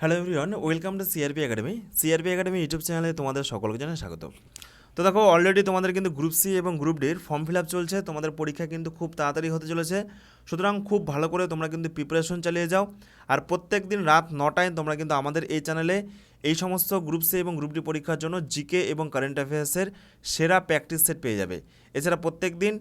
Hello everyone welcome to CRP academy CRP academy YouTube চ্যানেলে তোমাদের সকলকে জানাই স্বাগত। তো দেখো অলরেডি তোমাদের কিন্তু গ্রুপ সি এবং গ্রুপ ডির ফর্ম ফিল আপ চলছে, তোমাদের পরীক্ষা কিন্তু খুব তাড়াতাড়ি হতে চলেছে। সুতরাং খুব ভালো করে তোমরা কিন্তু প্রিপারেশন চালিয়ে যাও। আর প্রত্যেক দিন রাত নটায় তোমরা কিন্তু আমাদের এই চ্যানেলে এই সমস্ত গ্রুপ সি এবং গ্রুপ ডি পরীক্ষার জন্য জিকে এবং কারেন্ট অ্যাফেয়ার্সের সেরা প্র্যাকটিস সেট পেয়ে যাবে। এছাড়া প্রত্যেক দিন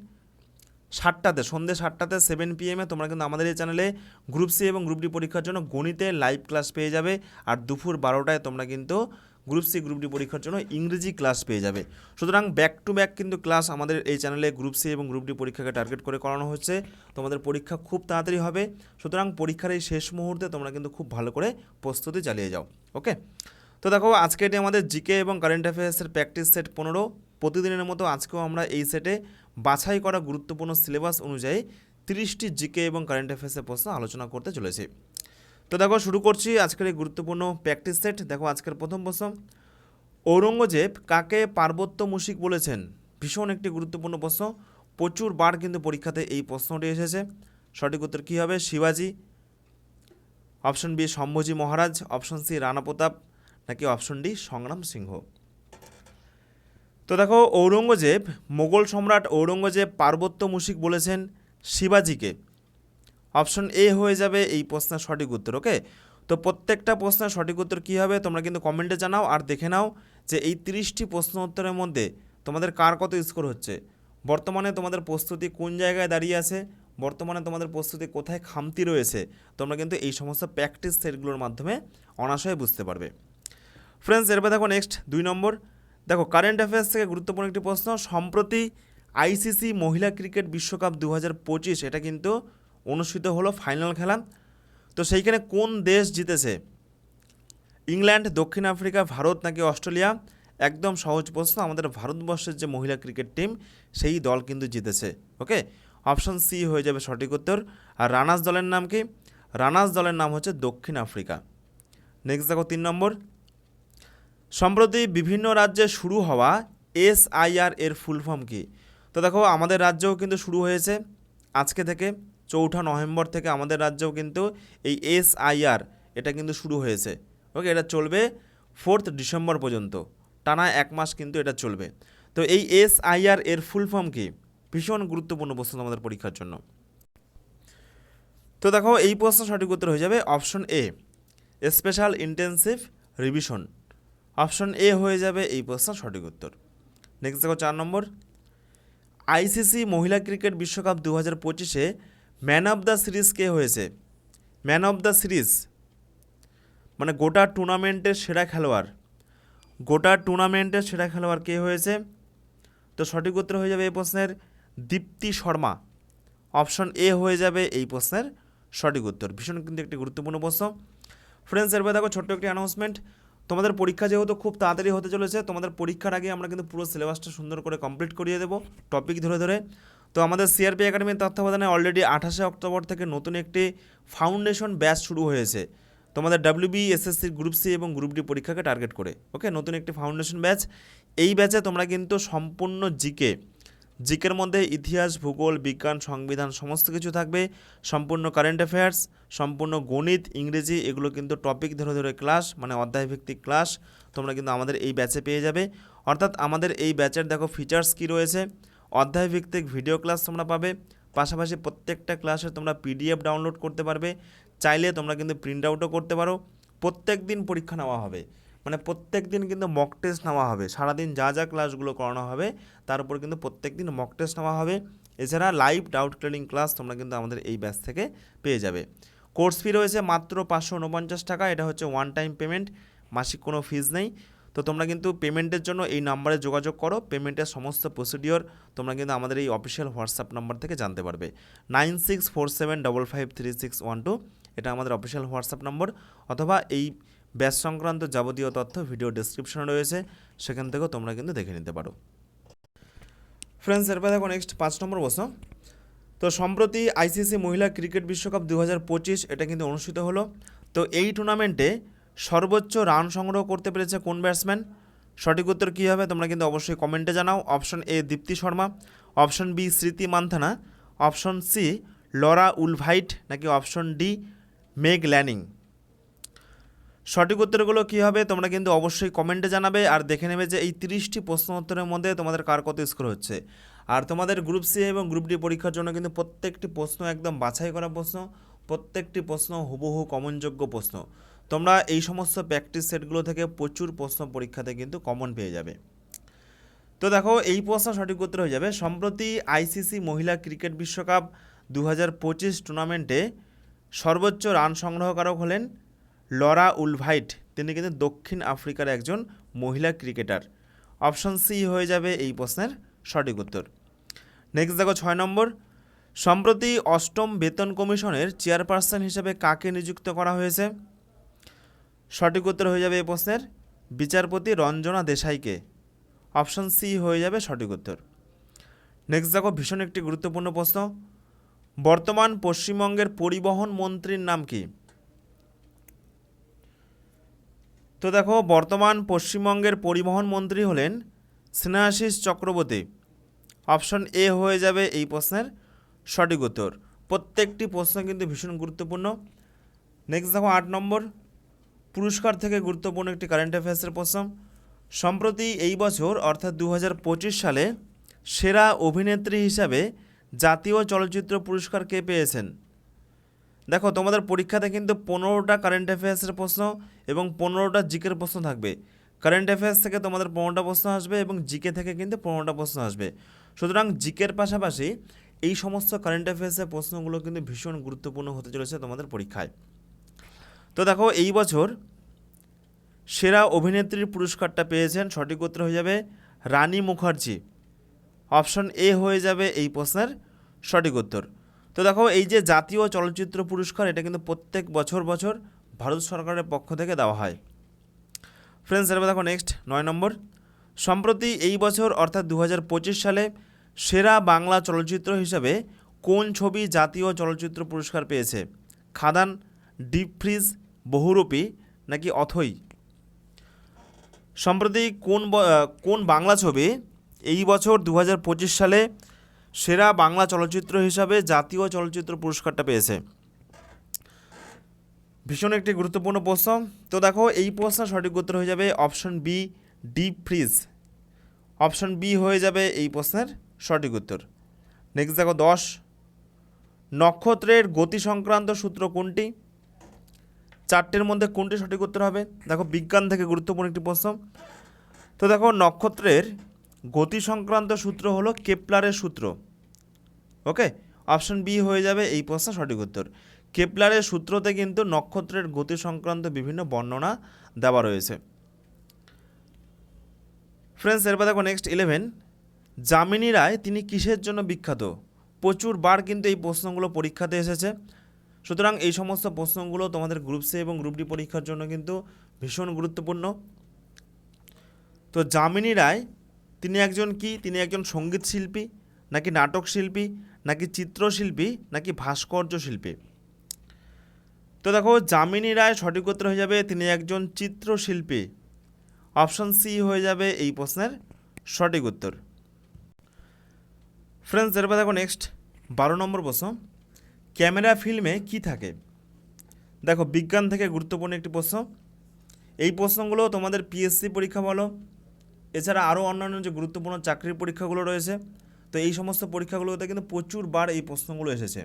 সাতটাতে সন্ধ্যে সাতটাতে সেভেন পিএমে তোমরা কিন্তু আমাদের এই চ্যানেলে গ্রুপ সি এবং গ্রুপ ডি পরীক্ষার জন্য গণিতে লাইভ ক্লাস পেয়ে যাবে। আর দুপুর বারোটায় তোমরা কিন্তু গ্রুপ সি গ্রুপ ডি পরীক্ষার জন্য ইংরেজি ক্লাস পেয়ে যাবে। সুতরাং ব্যাক টু ব্যাক কিন্তু ক্লাস আমাদের এই চ্যানেলে গ্রুপ সি এবং গ্রুপ ডি পরীক্ষাকে টার্গেট করে করানো হচ্ছে। তোমাদের পরীক্ষা খুব তাড়াতাড়ি হবে। সুতরাং পরীক্ষার এই শেষ মুহূর্তে তোমরা কিন্তু খুব ভালো করে প্রস্তুতি চালিয়ে যাও। ওকে তো দেখো, আজকে এটি আমাদের জিকে এবং কারেন্ট অ্যাফেয়ার্সের প্র্যাকটিস সেট পনেরো। প্রতিদিনের মতো আজকেও আমরা এই সেটে বাছাই করা গুরুত্বপূর্ণ সিলেবাস অনুযায়ী তিরিশটি জিকে এবং কারেন্ট অ্যাফেয়ার্সের প্রশ্ন আলোচনা করতে চলেছি। তো দেখো, শুরু করছি আজকের এই গুরুত্বপূর্ণ প্র্যাকটিস সেট। দেখো, আজকের প্রথম প্রশ্ন, ঔরঙ্গজেব কাকে পার্বত্য মুশিক বলেছেন? ভীষণ একটি গুরুত্বপূর্ণ প্রশ্ন। প্রচুর বার কিন্তু পরীক্ষাতে এই প্রশ্নটি এসেছে। সঠিক উত্তর কী হবে? শিবাজি। Option B, Sambhaji Maharaj. Option C, Rana Pratap. নাকি অপশন ডি, সংগ্রাম সিংহ। তো দেখো ঔরঙ্গজেব, মোগল সম্রাট ঔরঙ্গজেব পার্বত্য মুশিক বলেছেন শিবাজিকে। অপশন এ হয়ে যাবে এই প্রশ্নের সঠিক উত্তর, ওকে? তো প্রত্যেকটা প্রশ্নের সঠিক উত্তর কী হবে তোমরা কিন্তু কমেন্টে জানাও আর দেখে নাও যে এই তিরিশটি প্রশ্ন উত্তরের মধ্যে তোমাদের কার কত স্কোর হচ্ছে? বর্তমানে তোমাদের প্রস্তুতি কোন জায়গায় দাঁড়িয়ে আছে? বর্তমানে তোমাদের প্রস্তুতি কোথায় খামতি রয়েছে? তোমরা কিন্তু এই সমস্ত প্র্যাকটিস সেটগুলোর মাধ্যমে অনাশয়ে বুঝতে পারবে। ফ্রেন্ডস এরপর দেখো নেক্সট দুই নম্বর। দেখো কারেন্ট অ্যাফেয়ার্স থেকে গুরুত্বপূর্ণ একটি প্রশ্ন, সম্প্রতি আইসিসি মহিলা ক্রিকেট বিশ্বকাপ দু হাজার পঁচিশ, এটা কিন্তু অনুষ্ঠিত হলো ফাইনাল খেলা। তো সেইখানে কোন দেশ জিতেছে? ইংল্যান্ড, দক্ষিণ আফ্রিকা, ভারত নাকি অস্ট্রেলিয়া? একদম সহজ প্রশ্ন, আমাদের ভারতবর্ষের যে মহিলা ক্রিকেট টিম, সেই দল কিন্তু জিতেছে ওকে অপশন সি হয়ে যাবে সঠিক উত্তর, আর রানার্স দলের নাম কি? রানার্স দলের নাম হচ্ছে দক্ষিণ আফ্রিকা। নেক্সট দেখো, তিন নম্বর। সম্প্রতি বিভিন্ন রাজ্যে শুরু হওয়া এসআইআর এর ফুল ফর্ম কি? তো দেখো, আমাদের রাজ্যেও কিন্তু শুরু হয়েছে। আজকে থেকে চৌঠা নভেম্বর থেকে আমাদের রাজ্যেও কিন্তু এই এসআইআর এটা কিন্তু শুরু হয়েছে। ওকে এটা চলবে ফোর্থ ডিসেম্বর পর্যন্ত। টানা এক মাস কিন্তু এটা চলবে। তো এই এসআইআর এর ফুল ফর্ম কি? ভীষণ গুরুত্বপূর্ণ প্রশ্ন আমাদের পরীক্ষার জন্য। তো দেখো, এই প্রশ্ন সঠিক উত্তর হয়ে যাবে option A special intensive revision option A হয়ে যাবে এই প্রশ্ন সঠিক উত্তর। নেক্সট দেখো চার নম্বর। আইসিসি মহিলা ক্রিকেট বিশ্বকাপ দু হাজার পঁচিশে ম্যান অফ দ্য সিরিজ কে হয়েছে? ম্যান অফ দ্য সিরিজ মানে গোটা টুর্নামেন্টের সেরা খেলোয়াড়। গোটা টুর্নামেন্টের সেরা খেলোয়াড় কে হয়েছে? তো সঠিক উত্তর হয়ে যাবে এই প্রশ্নের দীপ্তি শর্মা। অপশন এ হয়ে যাবে এই প্রশ্নের সঠিক উত্তর। ভীষণ কিন্তু একটি গুরুত্বপূর্ণ প্রশ্ন। ফ্রেন্ডস এরপরে দেখো ছোট্ট একটি অ্যানাউন্সমেন্ট তোমাদের পরীক্ষা যেহেতু খুব তাড়াতাড়ি হতে চলেছে, তোমাদের পরীক্ষার আগে আমরা কিন্তু পুরো সিলেবাসটা সুন্দর করে কমপ্লিট করিয়ে দেবো টপিক ধরে ধরে। তো আমাদের সিআরপি একাডেমির তত্ত্বাবধানে অলরেডি আঠাশে অক্টোবর থেকে নতুন একটি ফাউন্ডেশন ব্যাচ শুরু হয়েছে। তোমাদের ডাব্লিউবি এসএসসির গ্রুপ সি এবং গ্রুপ ডি পরীক্ষাকে টার্গেট করে। ওকে নতুন একটি ফাউন্ডেশন ব্যাচ এই ব্যাচে তোমরা কিন্তু সম্পূর্ণ জিকে জিকের মধ্যে ইতিহাস, ভূগোল, বিজ্ঞান, সংবিধান সমস্ত কিছু থাকবে। সম্পূর্ণ কারেন্ট অ্যাফেয়ার্স সম্পূর্ণ গণিত, ইংরেজি, এগুলো কিন্তু টপিক ধরে ধরে ক্লাস মানে অধ্যায়ভিত্তিক ক্লাস তোমরা কিন্তু আমাদের এই ব্যাচে পেয়ে যাবে। অর্থাৎ আমাদের এই ব্যাচের দেখো ফিচার্স কী রয়েছে। অধ্যায়ভিত্তিক ভিডিও ক্লাস তোমরা পাবে। পাশাপাশি প্রত্যেকটা ক্লাসে তোমরা পিডিএফ ডাউনলোড করতে পারবে। চাইলে তোমরা কিন্তু প্রিন্ট আউটও করতে পারো। প্রত্যেক দিন পরীক্ষা নেওয়া হবে। মানে প্রত্যেক দিন কিন্তু মক টেস্ট নেওয়া হবে। সারাদিন যা যা ক্লাসগুলো করানো হবে, তার উপর কিন্তু প্রত্যেক দিন মক টেস্ট নেওয়া হবে। এছাড়া লাইভ ডাউট ক্লিয়ারিং ক্লাস তোমরা কিন্তু আমাদের এই ব্যাচ থেকে পেয়ে যাবে। কোর্স ফি রয়েছে মাত্র পাঁচশো উনপঞ্চাশ টাকা, এটা হচ্ছে ওয়ান টাইম পেমেন্ট মাসিক কোনো ফিজ নেই। তো তোমরা কিন্তু পেমেন্টের জন্য এই নাম্বারে যোগাযোগ করো পেমেন্টের সমস্ত প্রসিডিওর তোমরা কিন্তু আমাদের এই অফিসিয়াল হোয়াটসঅ্যাপ নাম্বার থেকে জানতে পারবে। Nine six four seven double five three six one two এটা আমাদের অফিসিয়াল হোয়াটসঅ্যাপ নম্বর অথবা এই ব্যাচ সংক্রান্ত যাবতীয় তথ্য ভিডিও ডিসক্রিপশনে রয়েছে, সেখান থেকেও তোমরা কিন্তু দেখে নিতে পারো। ফ্রেন্ডস এরপর দেখো নেক্সট পাঁচ নম্বর প্রশ্ন। তো সম্প্রতি আইসিসি মহিলা ক্রিকেট বিশ্বকাপ দু হাজার পঁচিশ এটা কিন্তু অনুষ্ঠিত হলো। তো এই টুর্নামেন্টে সর্বোচ্চ রান সংগ্রহ করতে পেরেছে কোন ব্যাটসম্যান সঠিক উত্তর কী হবে তোমরা কিন্তু অবশ্যই কমেন্টে জানাও। Option A Deepti Sharma. Option B Smriti Mandhana. Option C Laura Wolvaardt. নাকি অপশন ডি মেগ ল্যানিং। সঠিক উত্তরগুলো কী হবে, তোমরা কিন্তু অবশ্যই কমেন্টে জানাবে। আর দেখে নেবে যে এই তিরিশটি প্রশ্ন উত্তরের মধ্যে তোমাদের কার কত স্কোর হচ্ছে। আর তোমাদের গ্রুপ সি এবং গ্রুপ ডি পরীক্ষার জন্য কিন্তু প্রত্যেকটি প্রশ্ন একদম বাছাই করা প্রশ্ন, প্রত্যেকটি প্রশ্ন হুবহু কমনযোগ্য প্রশ্ন। তোমরা এই সমস্ত প্র্যাকটিস সেটগুলো থেকে প্রচুর প্রশ্ন পরীক্ষাতে কিন্তু কমন পেয়ে যাবে। তো দেখো, এই প্রশ্ন সঠিক উত্তর হয়ে যাবে। সম্প্রতি আইসিসি মহিলা ক্রিকেট বিশ্বকাপ দু হাজার পঁচিশ টুর্নামেন্টে সর্বোচ্চ রান সংগ্রহকারক হলেন লরা উলভাইট, তিনি কিন্তু দক্ষিণ আফ্রিকার একজন মহিলা ক্রিকেটার। অপশন সি হয়ে যাবে এই প্রশ্নের সঠিক উত্তর। নেক্সট দেখো ছয় নম্বর। সম্প্রতি অষ্টম বেতন কমিশনের চেয়ারপারসন হিসেবে কাকে নিযুক্ত করা হয়েছে? সঠিক উত্তর হয়ে যাবে এই প্রশ্নের বিচারপতি রঞ্জনা দেশাইকে। অপশন সি হয়ে যাবে সঠিক উত্তর। নেক্সট দেখো ভীষণ একটি গুরুত্বপূর্ণ প্রশ্ন। বর্তমান পশ্চিমবঙ্গের পরিবহন মন্ত্রীর নাম কি? তো দেখো, বর্তমান পশ্চিমবঙ্গের পরিবহন মন্ত্রী হলেন স্নেহাশিস চক্রবর্তী। অপশন এ হয়ে যাবে এই প্রশ্নের সঠিক উত্তর। প্রত্যেকটি প্রশ্ন কিন্তু ভীষণ গুরুত্বপূর্ণ। নেক্সট দেখো, আট নম্বর। পুরস্কার থেকে গুরুত্বপূর্ণ একটি কারেন্ট অ্যাফেয়ার্সের প্রশ্ন। সম্প্রতি এই বছর, অর্থাৎ দু হাজার পঁচিশ সালে, সেরা অভিনেত্রী হিসাবে জাতীয় চলচ্চিত্র পুরস্কার কে পেয়েছেন? দেখো, তোমাদের পরীক্ষাতে কিন্তু পনেরোটা কারেন্ট অ্যাফেয়ার্সের প্রশ্ন এবং পনেরোটা জিকের প্রশ্ন থাকবে। কারেন্ট অ্যাফেয়ার্স থেকে তোমাদের পনেরোটা প্রশ্ন আসবে এবং জিকে থেকে কিন্তু পনেরোটা প্রশ্ন আসবে। সুতরাং জিকের পাশাপাশি এই সমস্ত কারেন্ট অ্যাফেয়ার্সের প্রশ্নগুলো কিন্তু ভীষণ গুরুত্বপূর্ণ হতে চলেছে তোমাদের পরীক্ষায়। তো দেখো, এই বছর সেরা অভিনেত্রীর পুরস্কারটা পেয়েছেন, সঠিক উত্তর হয়ে যাবে রানী মুখার্জি। অপশন এ হয়ে যাবে এই প্রশ্নের সঠিক উত্তর। তো দেখো, এই যে জাতীয় চলচ্চিত্র পুরস্কার, এটা কিন্তু প্রত্যেক বছর বছর ভারত সরকারের পক্ষ থেকে দেওয়া হয়। ফ্রেন্ডস এবার দেখো নেক্সট নয় নম্বর। সম্প্রতি এই বছর, অর্থাৎ দু হাজার পঁচিশ সালে, সেরা বাংলা চলচ্চিত্র হিসাবে কোন ছবি জাতীয় চলচ্চিত্র পুরস্কার পেয়েছে? খাদান ডিপ ফ্রিজ বহুরূপী, নাকি অথই? সম্প্রতি কোন কোন বাংলা ছবি এই বছর দু হাজার পঁচিশ সালে সেরা বাংলা চলচ্চিত্র হিসাবে জাতীয় চলচ্চিত্র পুরস্কারটা পেয়েছে। ভীষণ একটি গুরুত্বপূর্ণ প্রশ্ন। তো দেখো, এই প্রশ্ন সঠিক উত্তর হয়ে যাবে option B, deep freeze. Option B হয়ে যাবে এই প্রশ্নের সঠিক উত্তর। নেক্সট দেখো, দশ। নক্ষত্রের গতি সংক্রান্ত সূত্র কোনটি? চারটের মধ্যে কোনটি সঠিক উত্তর হবে? দেখো, বিজ্ঞান থেকে গুরুত্বপূর্ণ একটি প্রশ্ন। তো দেখো, নক্ষত্রের গতি সংক্রান্ত সূত্র হলো কেপলারের সূত্র। ওকে অপশন বি হয়ে যাবে এই প্রশ্ন সঠিক উত্তর। কেপলারের সূত্রতে কিন্তু নক্ষত্রের গতি সংক্রান্ত বিভিন্ন বর্ণনা দেওয়া রয়েছে। ফ্রেন্ডস এরপর দেখো নেক্সট ইলেভেন যামিনী রায়, তিনি কিসের জন্য বিখ্যাত? প্রচুর বার কিন্তু এই প্রশ্নগুলো পরীক্ষাতে এসেছে। সুতরাং এই সমস্ত প্রশ্নগুলো তোমাদের গ্রুপ সি এবং গ্রুপ ডি পরীক্ষার জন্য কিন্তু ভীষণ গুরুত্বপূর্ণ। তো যামিনী রায় তিনি একজন কি? তিনি একজন সংগীত শিল্পী, নাকি নাটক শিল্পী, নাকি চিত্রশিল্পী, নাকি ভাস্কর্য শিল্পী? তো দেখো, যামিনী রায় সঠিক উত্তর হয়ে যাবে, তিনি একজন চিত্রশিল্পী। অপশন সি হয়ে যাবে এই প্রশ্নের সঠিক উত্তর। ফ্রেন্ডস এরপর দেখো নেক্সট বারো নম্বর প্রশ্ন। ক্যামেরা ফিল্মে কি থাকে? দেখো, বিজ্ঞান থেকে গুরুত্বপূর্ণ একটি প্রশ্ন। এই প্রশ্নগুলো তোমাদের পিএসসি পরীক্ষা বলো এছাড়া আরও অন্যান্য যে গুরুত্বপূর্ণ চাকরির পরীক্ষাগুলো রয়েছে, তো এই সমস্ত পরীক্ষাগুলোতে কিন্তু প্রচুর বার এই প্রশ্নগুলো এসেছে।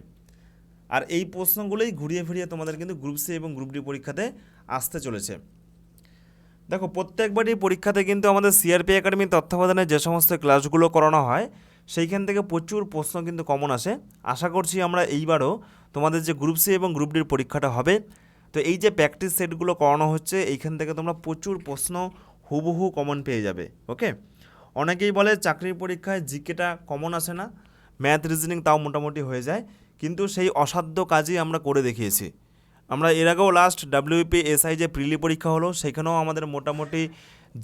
আর এই প্রশ্নগুলোই ঘুরিয়ে ফিরিয়ে তোমাদের কিন্তু গ্রুপ সি এবং গ্রুপ ডি পরীক্ষাতে আসতে চলেছে। দেখো, প্রত্যেকবারই পরীক্ষাতে কিন্তু আমাদের সিআরপি একাডেমির তত্ত্বাবধানে যে সমস্ত ক্লাসগুলো করানো হয়, সেইখান থেকে প্রচুর প্রশ্ন কিন্তু কমন আসে। আশা করছি আমরা এইবারও তোমাদের যে গ্রুপ সি এবং গ্রুপ ডির পরীক্ষাটা হবে, তো এই যে প্র্যাকটিস সেটগুলো করানো হচ্ছে, এইখান থেকে তোমরা প্রচুর প্রশ্ন হুবহু কমন পেয়ে যাবে ওকে অনেকেই বলে চাকরির পরীক্ষায় জিকেটা কমন আসে না ম্যাথ রিজনিং তাও মোটামুটি হয়ে যায়, কিন্তু সেই অসাধ্য কাজই আমরা করে দেখিয়েছি। আমরা এর আগেও লাস্ট ডাব্লিউপি এসআই যে প্রিলি পরীক্ষা হলো, সেখানেও আমাদের মোটামুটি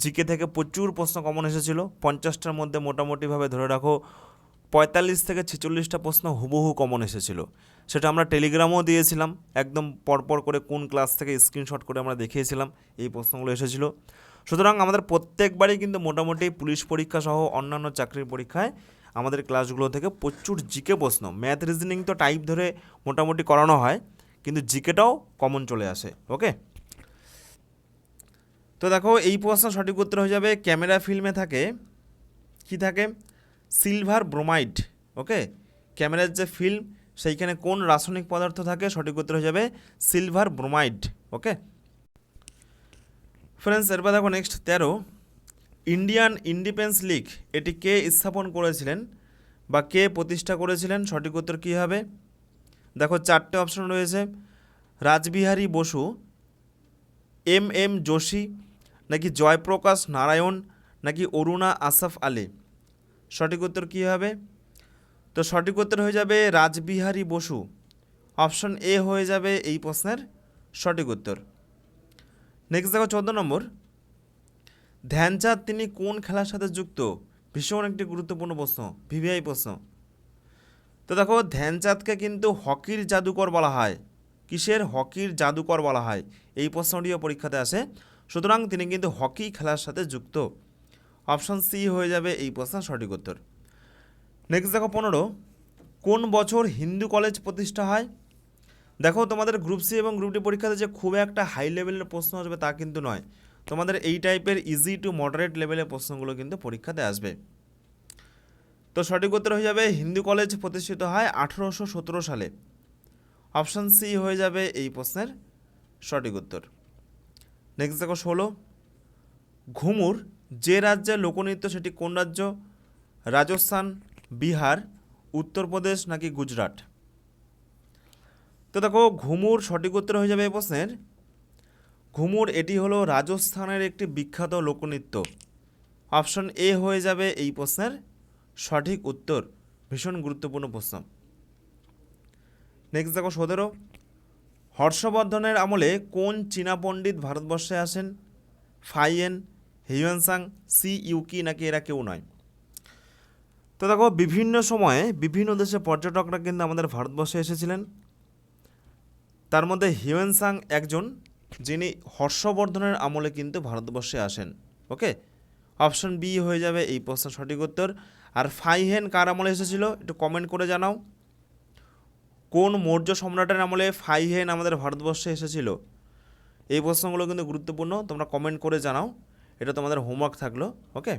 জিকে থেকে প্রচুর প্রশ্ন কমন এসেছিল। পঞ্চাশটার মধ্যে মোটামুটিভাবে ধরে রাখো, পঁয়তাল্লিশ থেকে ছেচল্লিশটা প্রশ্ন হুবহু কমন এসেছিল। সেটা আমরা টেলিগ্রামও দিয়েছিলাম, একদম পরপর করে কোন ক্লাস থেকে স্ক্রিনশট করে আমরা দেখিয়েছিলাম, এই প্রশ্নগুলো এসেছিল। সুতরাং আমাদের প্রত্যেকবারই কিন্তু মোটামুটি পুলিশ পরীক্ষা সহ অন্যান্য চাকরির পরীক্ষায় আমাদের ক্লাসগুলো থেকে প্রচুর জিকে প্রশ্ন। ম্যাথ, রিজনিং তো টাইপ ধরে মোটামুটি করানো হয়, কিন্তু জিকেটাও কমন চলে আসে, ওকে? তো দেখো, এই প্রশ্ন সঠিক উত্তর হয়ে যাবে, ক্যামেরা ফিল্মে থাকে, কি থাকে? Silver bromide, okay? ক্যামেরার যে ফিল্ম, সেইখানে কোন রাসায়নিক পদার্থ থাকে? সঠিক উত্তর হয়ে যাবে, সিলভার ব্রোমাইড, ওকে? ফ্রেন্ডস, এরপর দেখো নেক্সট তেরো। ইন্ডিয়ান ইন্ডিপেন্স লিগ, এটি কে স্থাপন করেছিলেন বা কে প্রতিষ্ঠা করেছিলেন? সঠিক উত্তর কী হবে? দেখো, চারটে অপশন রয়েছে। রাজবিহারী বসু, এম এম যোশী, নাকি জয়প্রকাশ নারায়ণ, নাকি অরুণা আসাফ আলী? সঠিক উত্তর কী হবে? তো সঠিক উত্তর হয়ে যাবে রাজবিহারী বসু। অপশন এ হয়ে যাবে এই প্রশ্নের সঠিক উত্তর। নেক্সট দেখো চোদ্দ নম্বর। ধ্যানচাঁদ তিনি কোন খেলার সাথে যুক্ত? ভীষণ একটি গুরুত্বপূর্ণ প্রশ্ন, ভিভিআই প্রশ্ন। তো দেখো, ধ্যানচাঁদকে কিন্তু হকির জাদুকর বলা হয়। কিসের হকির জাদুকর বলা হয়? এই প্রশ্নটিও পরীক্ষাতে আসে। সুতরাং তিনি কিন্তু হকি খেলার সাথে যুক্ত। অপশন সি হয়ে যাবে এই প্রশ্নের সঠিক উত্তর। নেক্সট দেখো পনেরো। কোন বছর হিন্দু কলেজ প্রতিষ্ঠা হয়? দেখো, তোমাদের গ্রুপ সি এবং গ্রুপ ডি পরীক্ষাতে যে খুব একটা হাই লেভেলের প্রশ্ন আসবে তা কিন্তু নয়। তোমাদের এই টাইপের ইজি টু মডারেট লেভেলের প্রশ্নগুলো কিন্তু পরীক্ষাতে আসবে। তো সঠিক উত্তর হয়ে যাবে, হিন্দু কলেজ প্রতিষ্ঠিত হয় আঠেরোশো সতেরো সালে। অপশান সি হয়ে যাবে এই প্রশ্নের সঠিক উত্তর। নেক্সট দেখো, ষোলো। ঘুমুর, যে রাজ্যে লোকনৃত্য সেটি কোন রাজ্য? রাজস্থান, বিহার, উত্তরপ্রদেশ নাকি গুজরাট? তো দেখো, ঘুমুর সঠিক উত্তর হয়ে যাবে এই প্রশ্নের। ঘুমুর এটি হলো রাজস্থানের একটি বিখ্যাত লোকনৃত্য। অপশন এ হয়ে যাবে এই প্রশ্নের সঠিক উত্তর। ভীষণ গুরুত্বপূর্ণ প্রশ্ন। নেক্সট দেখো সতেরো হর্ষবর্ধনের আমলে কোন চীনা পণ্ডিত ভারতবর্ষে আসেন? ফাইয়েন হিউয়েনসাং, সি ইউকি নাকি এরা কেউ নয়? তো দেখো, বিভিন্ন সময়ে বিভিন্ন দেশে পর্যটকরা কিন্তু আমাদের ভারতবর্ষে এসেছিলেন। তার মধ্যে হিউয়েনসাং একজন, যিনি হর্ষবর্ধনের আমলে কিন্তু ভারতবর্ষে আসেন, ওকে? অপশন বি হয়ে যাবে এই প্রশ্নের সঠিক উত্তর। আর ফাইহেন কার আমলে এসেছিল, একটু কমেন্ট করে জানাও। কোন মৌর্য সম্রাটের আমলে ফাইহেন আমাদের ভারতবর্ষে এসেছিল? এই প্রশ্নগুলো কিন্তু গুরুত্বপূর্ণ, তোমরা কমেন্ট করে জানাও। এটা তোমাদের হোমওয়ার্ক থাকল, ওকে?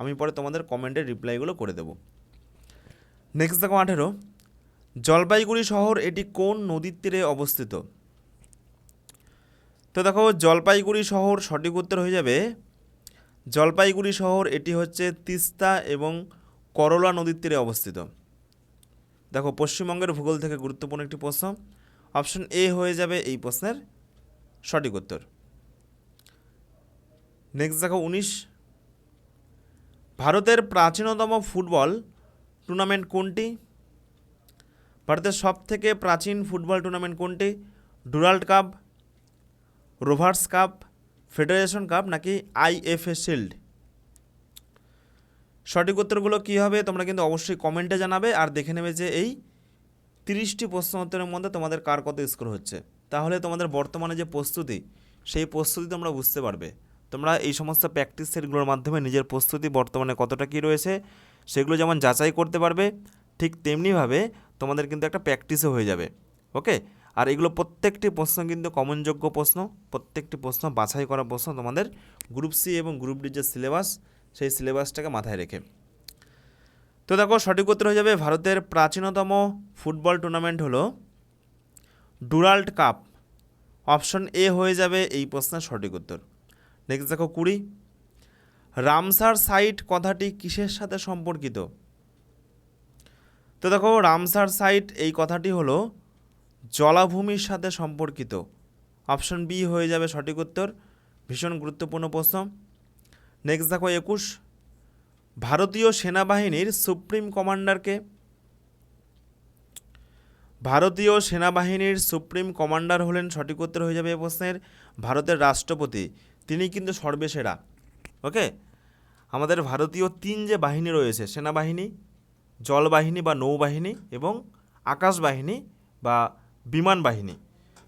আমি পরে তোমাদের কমেন্টের রিপ্লাইগুলো করে দেবো। নেক্সট দেখো আঠেরো। জলপাইগুড়ি শহর এটি কোন নদীর তীরে অবস্থিত? তো দেখো, জলপাইগুড়ি শহর সঠিক উত্তর হয়ে যাবে। জলপাইগুড়ি শহর এটি হচ্ছে তিস্তা এবং করলা নদীর তীরে অবস্থিত। দেখো, পশ্চিমবঙ্গের ভূগোল থেকে গুরুত্বপূর্ণ একটি প্রশ্ন। অপশন এ হয়ে যাবে এই প্রশ্নের সঠিক উত্তর। নেক্সট দেখো, উনিশ। ভারতের প্রাচীনতম ফুটবল টুর্নামেন্ট কোনটি? ভারতের সব থেকে প্রাচীন ফুটবল টুর্নামেন্ট কোনটি? Durand cup, Rovers cup, Federation cup নাকি আইএফএ শিল্ড? সঠিক উত্তরগুলো কী হবে তোমরা কিন্তু অবশ্যই কমেন্টে জানাবে আর দেখে নেবে যে এই তিরিশটি প্রশ্ন উত্তরের মধ্যে তোমাদের কার কত স্কোর হচ্ছে। তাহলে তোমাদের বর্তমানে যে প্রস্তুতি, সেই প্রস্তুতি তোমরা বুঝতে পারবে। তোমরা এই সমস্ত প্র্যাকটিস সেটগুলোর মাধ্যমে নিজের প্রস্তুতি বর্তমানে কতটা কী রয়েছে, সেগুলো যেমন যাচাই করতে পারবে, ঠিক তেমনিভাবে তোমাদের কিন্তু একটা প্র্যাকটিসও হয়ে যাবে ওকে আর এগুলো প্রত্যেকটি প্রশ্ন কিন্তু কমনযোগ্য প্রশ্ন, প্রত্যেকটি প্রশ্ন বাছাই করা প্রশ্ন তোমাদের গ্রুপ সি এবং গ্রুপ ডির যে সিলেবাস সেই সিলেবাসটাকে মাথায় রেখে। তো দেখো, সঠিক উত্তর হয়ে যাবে ভারতের প্রাচীনতম ফুটবল টুর্নামেন্ট হলো ডুরাল্ড কাপ। অপশন এ হয়ে যাবে এই প্রশ্নের সঠিক উত্তর। নেক্সট দেখো কুড়ি। রামসার সাইট কথাটি কিসের সাথে সম্পর্কিত? তো দেখো, রামসার সাইট এই কথাটি হলো, জলাভূমির সাথে সম্পর্কিত। অপশন বি হয়ে যাবে সঠিক উত্তর, ভীষণ গুরুত্বপূর্ণ প্রশ্ন। নেক্সট দেখো, একুশ। ভারতীয় সেনাবাহিনীর সুপ্রিম কমান্ডারকে ভারতীয় সেনাবাহিনীর সুপ্রিম কমান্ডার হলেন, সঠিক উত্তর হয়ে যাবে এ প্রশ্নের। ভারতের রাষ্ট্রপতি, তিনি কিন্তু সর্বেসেরা ওকে আমাদের ভারতীয় তিন যে বাহিনী রয়েছে, সেনাবাহিনী জলবাহিনী বা নৌবাহিনী এবং আকাশ বাহিনী বা বিমান বাহিনী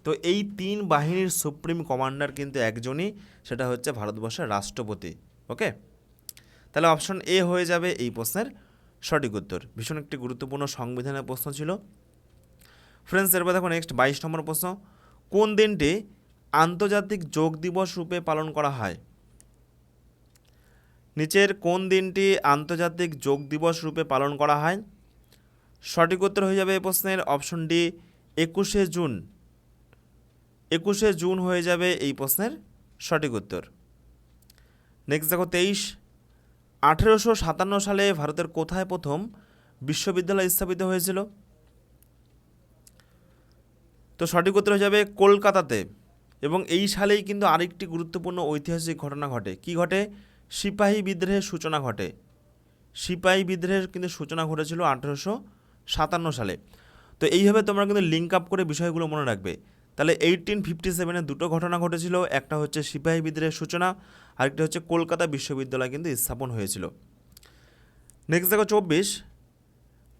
তো এই তিন বাহিনীর সুপ্রিম কমান্ডার কিন্তু একজনই, সেটা হচ্ছে ভারতবর্ষের রাষ্ট্রপতি। ওকে? তাহলে অপশন এ হয়ে যাবে এই প্রশ্নের সঠিক উত্তর। ভীষণ একটি গুরুত্বপূর্ণ সংবিধানের প্রশ্ন ছিল। ফ্রেন্ডস এরপর দেখো নেক্সট বাইশ নম্বর প্রশ্ন। কোন দিনটি আন্তর্জাতিক যোগ দিবস রূপে পালন করা হয়? নিচের কোন দিনটি আন্তর্জাতিক যোগ দিবস রূপে পালন করা হয়? সঠিক উত্তর হয়ে যাবে এই প্রশ্নের অপশন ডি, একুশে জুন। একুশে জুন হয়ে যাবে এই প্রশ্নের সঠিক উত্তর। নেক্সট দেখো তেইশ। আঠেরোশো সাতান্ন সালে ভারতের কোথায় প্রথম বিশ্ববিদ্যালয় স্থাপিত হয়েছিল? তো সঠিক উত্তর হয়ে যাবে কলকাতাতে। এবং এই সালেই কিন্তু আরেকটি গুরুত্বপূর্ণ ঐতিহাসিক ঘটনা ঘটে। কি ঘটে? সিপাহী বিদ্রোহের সূচনা ঘটে। সিপাহী বিদ্রোহের কিন্তু সূচনা ঘটেছিল আঠেরোশো সাতান্ন সালে। তো এইভাবে তোমরা কিন্তু লিঙ্ক আপ করে বিষয়গুলো মনে রাখবে। তাহলে এইটিন ফিফটি সেভেনে দুটো ঘটনা ঘটেছিল, একটা হচ্ছে সিপাহী বিদ্রোহের সূচনা, আরেকটা হচ্ছে কলকাতা বিশ্ববিদ্যালয় কিন্তু স্থাপন হয়েছিল। নেক্সট দেখো চব্বিশ।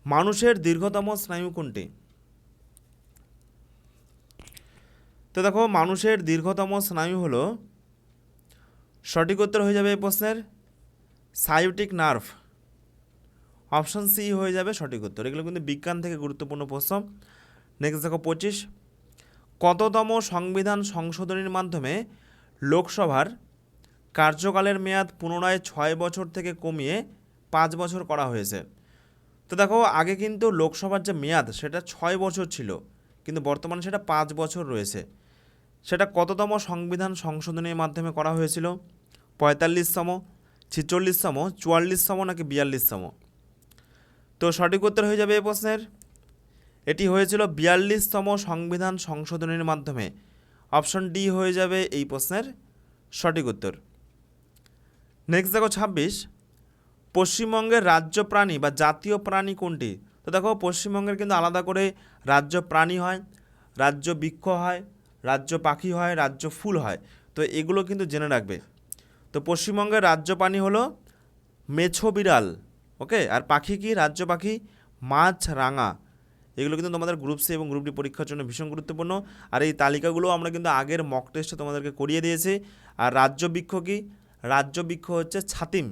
মানুষের দীর্ঘতম স্নায়ু কোনটি? তো দেখো, মানুষের দীর্ঘতম স্নায়ু হলো সঠিক উত্তর হয়ে যাবে এই প্রশ্নের? সায়োটিক নার্ভ। অপশন সি হয়ে যাবে সঠিক উত্তর। এগুলো কিন্তু বিজ্ঞান থেকে গুরুত্বপূর্ণ প্রশ্ন। নেক্সট দেখো পঁচিশ। কততম সংবিধান সংশোধনীর মাধ্যমে লোকসভার কার্যকালের মেয়াদ পুনরায় ছয় বছর থেকে কমিয়ে পাঁচ বছর করা হয়েছে? তো দেখো, আগে কিন্তু লোকসভার যে মেয়াদ, সেটা ছয় বছর ছিল। কিন্তু বর্তমানে সেটা পাঁচ বছর রয়েছে। সেটা কততম সংবিধান সংশোধনের মাধ্যমে করা হয়েছিল? পঁয়তাল্লিশতম, ছিচল্লিশতম, চুয়াল্লিশতম নাকি বিয়াল্লিশতম? তো সঠিক উত্তর হয়ে যাবে এই প্রশ্নের। এটি হয়েছিল বিয়াল্লিশতম সংবিধান সংশোধনের মাধ্যমে। অপশন ডি হয়ে যাবে এই প্রশ্নের সঠিক উত্তর। নেক্সট দেখো ছাব্বিশ। পশ্চিমবঙ্গের রাজ্য প্রাণী বা জাতীয় প্রাণী কোনটি? তো দেখো, পশ্চিমবঙ্গের কিন্তু আলাদা করে রাজ্য প্রাণী হয়, রাজ্য বৃক্ষ হয় রাজ্য পাখি হয়, রাজ্য ফুল হয়। তো এগুলো কিন্তু জেনে রাখবে। তো পশ্চিমবঙ্গের রাজ্য প্রাণী হলো মেছো বিড়াল, ওকে? আর পাখি কি? রাজ্য পাখি মাছ রাঙা এগুলো কিন্তু তোমাদের গ্রুপ সি এবং গ্রুপ ডি পরীক্ষার জন্য ভীষণ গুরুত্বপূর্ণ। আর এই তালিকাগুলো আমরা কিন্তু আগের মক টেস্টে তোমাদেরকে করিয়ে দিয়েছি। আর রাজ্য বৃক্ষ কি? রাজ্য বৃক্ষ হচ্ছে ছাতিম।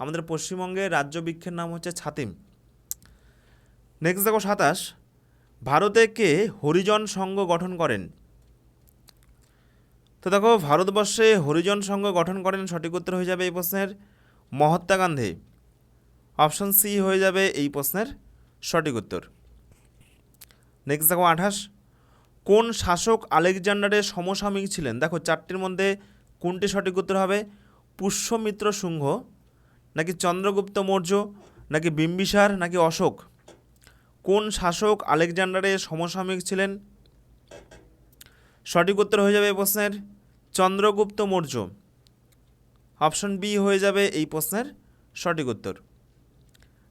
আমাদের পশ্চিমবঙ্গের রাজ্য বৃক্ষের নাম হচ্ছে ছাতিম। নেক্সট দেখো সাতাশ। ভারতে কে হরিজন সংঘ গঠন করেন? তো দেখো, ভারতবর্ষে হরিজন সংঘ গঠন করেন, সঠিক উত্তর হয়ে যাবে এই প্রশ্নের মহাত্মা গান্ধী। অপশন সি হয়ে যাবে এই প্রশ্নের সঠিক উত্তর। নেক্সট দেখো, আঠাশ। কোন শাসক আলেকজান্ডারের সমসাময়িক ছিলেন? দেখো, চারটির মধ্যে কোনটি সঠিক উত্তর হবে? পুষ্যমিত্র শুঙ্গ, নাকি চন্দ্রগুপ্ত মৌর্য, নাকি বিম্বিসার, নাকি অশোক? কোন শাসক আলেকজান্ডারের সমসাময়িক ছিলেন? সঠিক উত্তর হয়ে যাবে এই প্রশ্নের চন্দ্রগুপ্ত মৌর্য। অপশন বি হয়ে যাবে এই প্রশ্নের সঠিক উত্তর।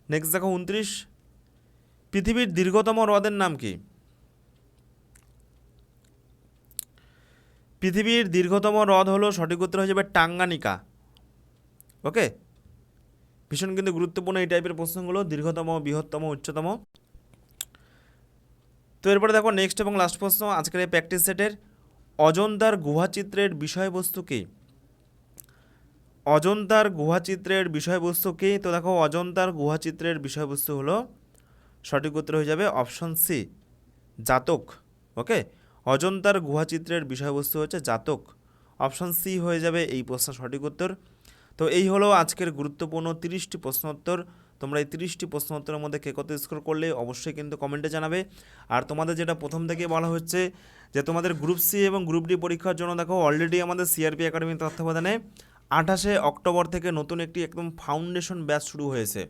নেক্সট দেখো উনত্রিশ। পৃথিবীর দীর্ঘতম হ্রদের নাম কি? পৃথিবীর দীর্ঘতম হ্রদ হলো সঠিক উত্তর হয়ে যাবে টাঙ্গানিকা। ওকে ভীষণ কিন্তু গুরুত্বপূর্ণ এই টাইপের প্রশ্নগুলো। দীর্ঘতম, বৃহত্তম, উচ্চতম। তো এরপরে দেখো নেক্সট এবং লাস্ট প্রশ্ন, আজকের এই প্র্যাকটিস সেটের অজন্তার গুহাচিত্রের বিষয়বস্তু কী? অজন্তার গুহাচিত্রের বিষয়বস্তু কী? তো দেখো অজন্তার গুহাচিত্রের বিষয়বস্তু হলো, সঠিক উত্তর হয়ে যাবে অপশন সি জাতক ওকে অজন্তার গুহাচিত্রের বিষয়বস্তু হচ্ছে জাতক। অপশন সি হয়ে যাবে এই প্রশ্ন সঠিক উত্তর। তো এই হলো আজকের গুরুত্বপূর্ণ তিরিশটি প্রশ্ন উত্তর তোমরা এই তিরিশটি প্রশ্ন উত্তরের মধ্যে কে কত স্কোর করলে অবশ্যই কিন্তু কমেন্টে জানাবে। আর তোমাদের যেটা প্রথম থেকে বলা হচ্ছে যে তোমাদের গ্রুপ সি এবং গ্রুপ ডি পরীক্ষার জন্য দেখো অলরেডি আমাদের সিআরপি একাডেমির তত্ত্বাবধানে আঠাশে অক্টোবর থেকে নতুন একটি একদম ফাউন্ডেশন ব্যাচ শুরু হয়েছে।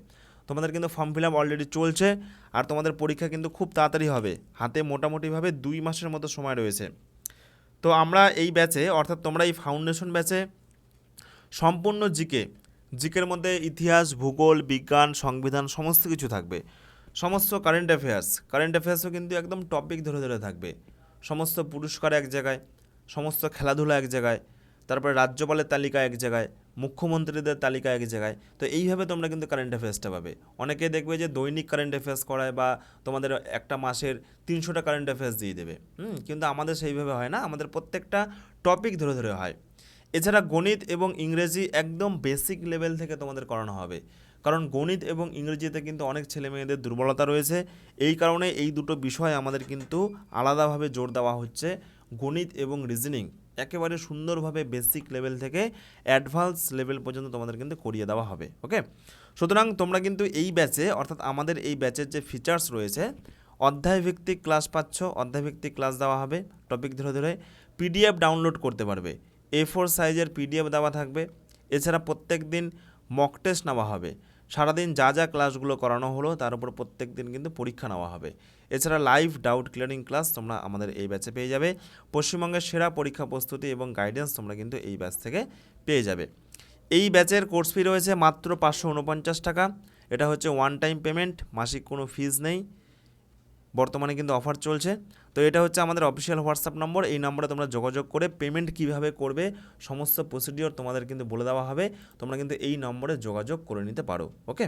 তোমাদের কিন্তু ফর্ম ফিল আপ অলরেডি চলছে আর তোমাদের পরীক্ষা কিন্তু খুব তাড়াতাড়ি হবে। হাতে মোটামুটিভাবে দুই মাসের মতো সময় রয়েছে। তো আমরা এই ব্যাচে অর্থাৎ তোমরা এই ফাউন্ডেশন ব্যাচে সম্পূর্ণ জিকে জিকের মধ্যে ইতিহাস, ভূগোল, বিজ্ঞান, সংবিধান সমস্ত কিছু থাকবে। সমস্ত কারেন্ট অ্যাফেয়ার্স কারেন্ট অ্যাফেয়ার্সও কিন্তু একদম টপিক ধরে ধরে থাকবে। সমস্ত পুরস্কার এক জায়গায়, সমস্ত খেলাধুলা এক জায়গায়, তারপরে রাজ্যপালের তালিকা এক জায়গায়, মুখ্যমন্ত্রীদের তালিকা এক জায়গায়। তো এইভাবে তোমরা কিন্তু কারেন্ট অ্যাফেয়ার্সটা পাবে। অনেকে দেখবে যে দৈনিক কারেন্ট অ্যাফেয়ার্স করায় বা তোমাদের একটা মাসের তিনশোটা কারেন্ট অ্যাফেয়ার্স দিয়ে দেবে। হুম, কিন্তু আমাদের সেইভাবে হয় না। আমাদের প্রত্যেকটা টপিক ধরে ধরে হয়। এছাড়া গণিত এবং ইংরেজি একদম বেসিক লেভেল থেকে তোমাদের করানো হবে। কারণ গণিত এবং ইংরেজিতে কিন্তু অনেক ছেলে মেয়েদের দুর্বলতা রয়েছে। এই কারণে এই দুটো বিষয় আমাদের কিন্তু আলাদাভাবে জোর দেওয়া হচ্ছে। গণিত এবং রিজনিং একেবারে সুন্দরভাবে বেসিক লেভেল থেকে অ্যাডভান্স লেভেল পর্যন্ত তোমাদের কিন্তু করিয়ে দেওয়া হবে ওকে সুতরাং তোমরা কিন্তু এই ব্যাচে অর্থাৎ আমাদের এই ব্যাচের যে ফিচার্স রয়েছে, অধ্যায়ভিত্তিক ক্লাস পাচ্ছ, অধ্যায়ভিত্তিক ক্লাস দেওয়া হবে। টপিক ধরে ধরে পিডিএফ ডাউনলোড করতে পারবে। এ ফোর সাইজের পিডিএফ দেওয়া থাকবে। এছাড়া প্রত্যেক দিন মক টেস্ট নেওয়া হবে। সারাদিন যা যা ক্লাসগুলো করানো হলো, তার উপর প্রত্যেক দিন কিন্তু পরীক্ষা নেওয়া হবে। এছাড়া লাইভ ডাউট ক্লিয়ারিং ক্লাস তোমরা আমাদের এই ব্যাচে পেয়ে যাবে। পশ্চিমবঙ্গের সেরা পরীক্ষা প্রস্তুতি এবং গাইডেন্স তোমরা কিন্তু এই ব্যাচ থেকে পেয়ে যাবে। এই ব্যাচের কোর্স ফি রয়েছে মাত্র পাঁচশো উনপঞ্চাশ টাকা। এটা হচ্ছে ওয়ান টাইম পেমেন্ট মাসিক কোনো ফিজ নেই। বর্তমানে কিন্তু অফার চলছে। তো এটা হচ্ছে আমাদের অফিসিয়াল হোয়াটসঅ্যাপ নম্বর এই নম্বরে তোমরা যোগাযোগ করে পেমেন্ট কীভাবে করবে, সমস্ত প্রসিডিওর তোমাদের কিন্তু বলে দেওয়া হবে, তোমরা কিন্তু এই নম্বরে যোগাযোগ করে নিতে পারো ওকে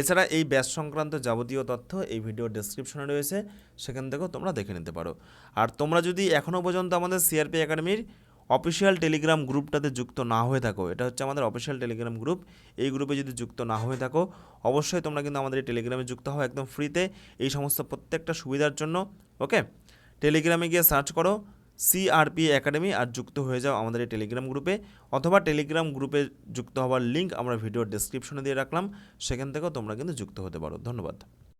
এছাড়া এই ব্যাস সংক্রান্ত যাবতীয় তথ্য এই ভিডিও ডেসক্রিপশনে রয়েছে, সেখান থেকেও তোমরা দেখে নিতে পারো। আর তোমরা যদি এখনও পর্যন্ত আমাদের সিআরপি একাডেমির অফিসিয়াল টেলিগ্রাম গ্রুপটাতে যুক্ত না হয়ে থাকো। এটা হচ্ছে আমাদের অফিসিয়াল টেলিগ্রাম গ্রুপ এই গ্রুপে যদি যুক্ত না হয়ে থাকো, অবশ্যই তোমরা কিন্তু আমাদের এই টেলিগ্রামে যুক্ত হও একদম ফ্রিতে এই সমস্ত প্রত্যেকটা সুবিধার জন্য ওকে টেলিগ্রামে গিয়ে সার্চ করো সিআরপি একাডেমি আর যুক্ত হয়ে যাও আমাদের এই টেলিগ্রাম গ্রুপে অথবা টেলিগ্রাম গ্রুপে যুক্ত হওয়ার লিঙ্ক আমরা ভিডিওর ডেসক্রিপশনে দিয়ে রাখলাম। সেখান থেকেও তোমরা কিন্তু যুক্ত হতে পারো। ধন্যবাদ।